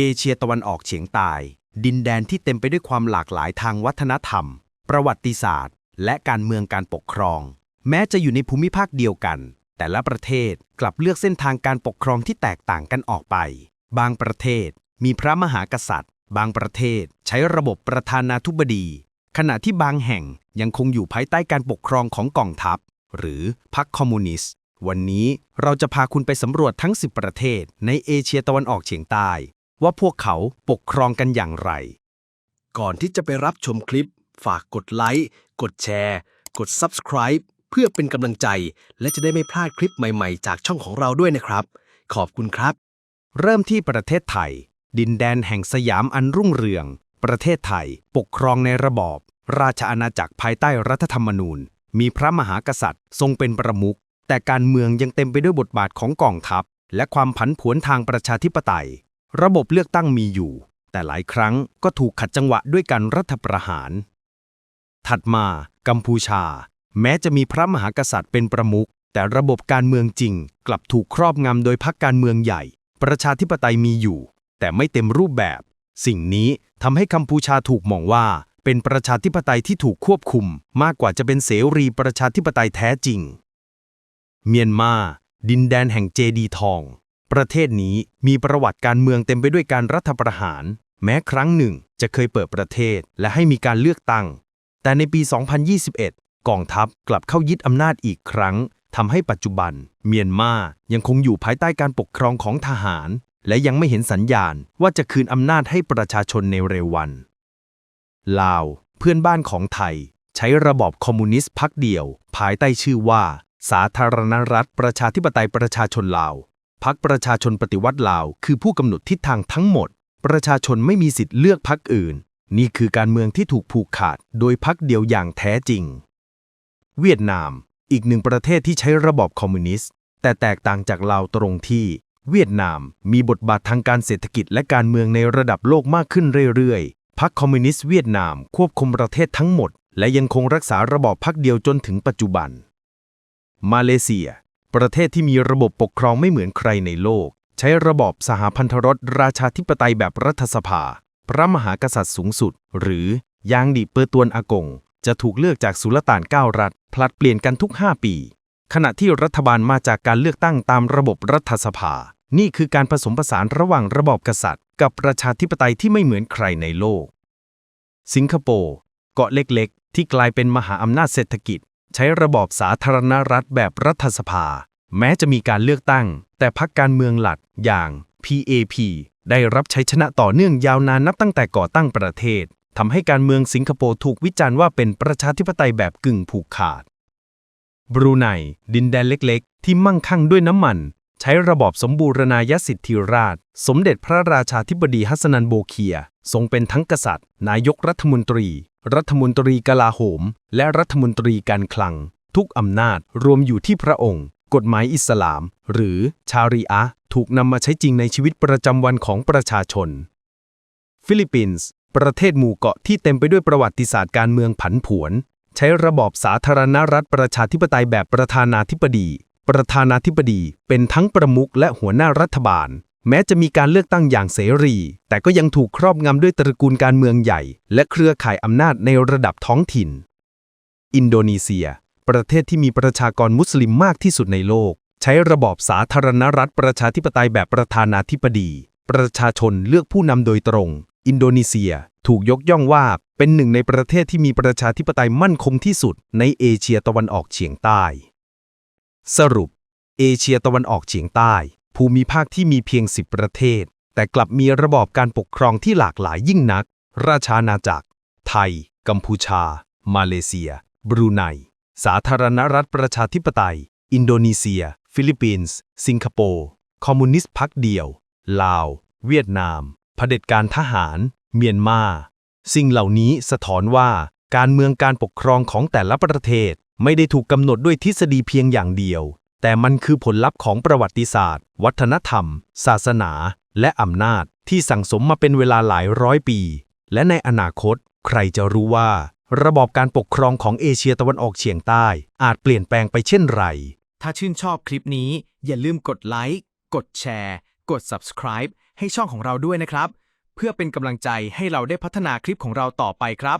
เอเชียตะวันออกเฉียงใต้ ดินแดนที่เต็มไปด้วยความหลากหลายทางวัฒนธรรม ประวัติศาสตร์ และการเมืองการปกครอง แม้จะอยู่ในภูมิภาคเดียวกัน แต่ละประเทศกลับเลือกเส้นทางการปกครองที่แตกต่างกันออกไป บางประเทศมีพระมหากษัตริย์ บางประเทศใช้ระบบประธานาธิบดี ขณะที่บางแห่งยังคงอยู่ภายใต้การปกครองของกองทัพ หรือพรรคคอมมิวนิสต์ วันนี้เราจะพาคุณไปสำรวจทั้ง 10 ประเทศในเอเชียตะวันออกเฉียงใต้ ว่าพวกเขาปกครองกันอย่างไร ก่อนที่จะไปรับชมคลิป ฝากกดไลค์ กดแชร์ กด Subscribe เพื่อเป็นกำลังใจ และจะได้ไม่พลาดคลิปใหม่ๆ จากช่องของเราด้วยนะครับ ขอบคุณครับ เริ่มที่ประเทศไทย ดินแดนแห่งสยามอันรุ่งเรือง ประเทศไทย ปกครองในระบอบ ราชอาณาจักรภายใต้รัฐธรรมนูญ มีพระมหากษัตริย์ ทรงเป็นประมุขแต่การเมืองยังเต็มไปด้วยบทบาทของกองทัพ และความผันผวนทางประชาธิปไตย ระบบเลือกตั้งมีอยู่ แต่หลายครั้งก็ถูกขัดจังหวะด้วยการรัฐประหาร ถัดมากัมพูชา แม้จะมีพระมหากษัตริย์เป็นประมุข แต่ระบบการเมืองจริง กลับถูกครอบงำโดยพรรคการเมืองใหญ่ ประชาธิปไตยมีอยู่ แต่ไม่เต็มรูปแบบ สิ่งนี้ทำให้กัมพูชาถูกมองว่า เป็นประชาธิปไตยที่ถูกควบคุม มากกว่าจะเป็นเสรีประชาธิปไตยแท้จริง เมียนมา ดินแดนแห่งเจดีทอง ประเทศนี้มีประวัติการเมืองเต็มไปด้วยการรัฐประหาร แม้ครั้งหนึ่งจะเคยเปิดประเทศและให้มีการเลือกตั้ง แต่ในปี 2021 กองทัพกลับเข้ายึดอำนาจอีกครั้งทำให้ปัจจุบัน เมียนมายังคงอยู่ภายใต้การปกครองของทหาร และยังไม่เห็นสัญญาณว่าจะคืนอำนาจให้ประชาชนในเร็ววัน ลาว เพื่อนบ้านของไทย ใช้ระบอบคอมมิวนิสต์พักเดียว ภายใต้ชื่อว่า สาธารณรัฐประชาธิปไตยประชาชนลาว พักประชาชนปฏิวัติลาว คือผู้กำหนดทิศทางทั้งหมด ประชาชนไม่มีสิทธิ์เลือกพักอื่น นี่คือการเมืองที่ถูกผูกขาด โดยพักเดียวอย่างแท้จริง เวียดนาม อีกหนึ่งประเทศที่ใช้ระบอบคอมมิวนิสต์ แต่แตกต่างจากลาวตรงที่ เวียดนามมีบทบาททางการเศรษฐกิจและการเมืองในระดับโลกมากขึ้นเรื่อยๆพรรคคอมมิวนิสต์เวียดนามควบคุมประเทศทั้งหมด และยังคงรักษาระบอบพรรคเดียวจนถึงปัจจุบัน มาเลเซีย ประเทศที่มีระบบปกครองไม่เหมือนใครในโลก ใช้ระบอบสหพันธรัฐราชาธิปไตยแบบรัฐสภา พระมหากษัตริย์สูงสุด หรือยางดีเปอร์ตวนอากง จะถูกเลือกจากสุลต่านเก้ารัฐ ผลัดเปลี่ยนกันทุก 5 ปี ขณะที่รัฐบาลมาจากการเลือกตั้งตามระบบรัฐสภา นี่คือการผสมผสานระหว่างระบอบกษัตริย์ กับประชาธิปไตยที่ไม่เหมือนใครในโลก สิงคโปร์เกาะเล็กๆ ที่กลายเป็นมหาอำนาจเศรษฐกิจ ใช้ระบอบสาธารณรัฐแบบรัฐสภา แม้จะมีการเลือกตั้ง แต่พรรคการเมืองหลักอย่าง PAP ได้รับชัยชนะต่อเนื่องยาวนานนับตั้งแต่ก่อตั้งประเทศทำให้การเมืองสิงคโปร์ถูกวิจารณ์ว่าเป็นประชาธิปไตยแบบกึ่งผูกขาด บรูไน ดินแดนเล็ก ๆ ที่มั่งคั่งด้วยน้ำมัน ใช้ระบอบสมบูรณาญาสิทธิราช สมเด็จพระราชาธิบดีฮัสนันโบเคีย ทรงเป็นทั้งกษัตริย์ นายกรัฐมนตรี รัฐมนตรีกลาโหม และรัฐมนตรีการคลัง ทุกอำนาจรวมอยู่ที่พระองค์ กฎหมายอิสลาม หรือชารีอะถูกนำมาใช้จริงในชีวิตประจำวันของประชาชน ฟิลิปปินส์ ประเทศหมู่เกาะที่เต็มไปด้วยประวัติศาสตร์การเมืองผันผวน ใช้ระบอบสาธารณรัฐประชาธิปไตยแบบประธานาธิบดี ประธานาธิบดีเป็นทั้งประมุขและหัวหน้ารัฐบาล แม้จะมีการเลือกตั้งอย่างเสรี แต่ก็ยังถูกครอบงำด้วยตระกูลการเมืองใหญ่ และเครือข่ายอำนาจในระดับท้องถิ่น อินโดนีเซีย ประเทศที่มีประชากรมุสลิมมากที่สุดในโลก ใช้ระบอบสาธารณรัฐประชาธิปไตยแบบประธานาธิบดี ประชาชนเลือกผู้นำโดยตรง อินโดนีเซียถูกยกย่องว่าเป็นหนึ่งในประเทศที่มีประชาธิปไตยมั่นคงที่สุดในเอเชียตะวันออกเฉียงใต้ สรุป เอเชียตะวันออกเฉียงใต้ ภูมิภาคที่มีเพียง 10 ประเทศ แต่กลับมีระบอบการปกครองที่หลากหลายยิ่งนัก ราชอาณาจักร ไทย กัมพูชา มาเลเซีย บรูไน สาธารณรัฐประชาธิปไตย อินโดนีเซีย ฟิลิปปินส์ สิงคโปร์ คอมมิวนิสต์พรรคเดียว ลาว เวียดนาม เผด็จการทหาร เมียนมา สิ่งเหล่านี้สะท้อนว่าการเมืองการปกครองของแต่ละประเทศ ไม่ได้ถูกกำหนดด้วยทฤษฎีเพียงอย่างเดียว แต่มันคือผลลัพธ์ของประวัติศาสตร์ วัฒนธรรม ศาสนา และอำนาจที่สั่งสมมาเป็นเวลาหลายร้อยปี และในอนาคต ใครจะรู้ว่า ระบอบการปกครองของเอเชียตะวันออกเฉียงใต้ อาจเปลี่ยนแปลงไปเช่นไร ถ้าชื่นชอบคลิปนี้ อย่าลืมกดไลค์กดแชร์ กด subscribe ให้ช่องของเราด้วยนะครับ เพื่อเป็นกำลังใจให้เราได้พัฒนาคลิปของเราต่อไปครับ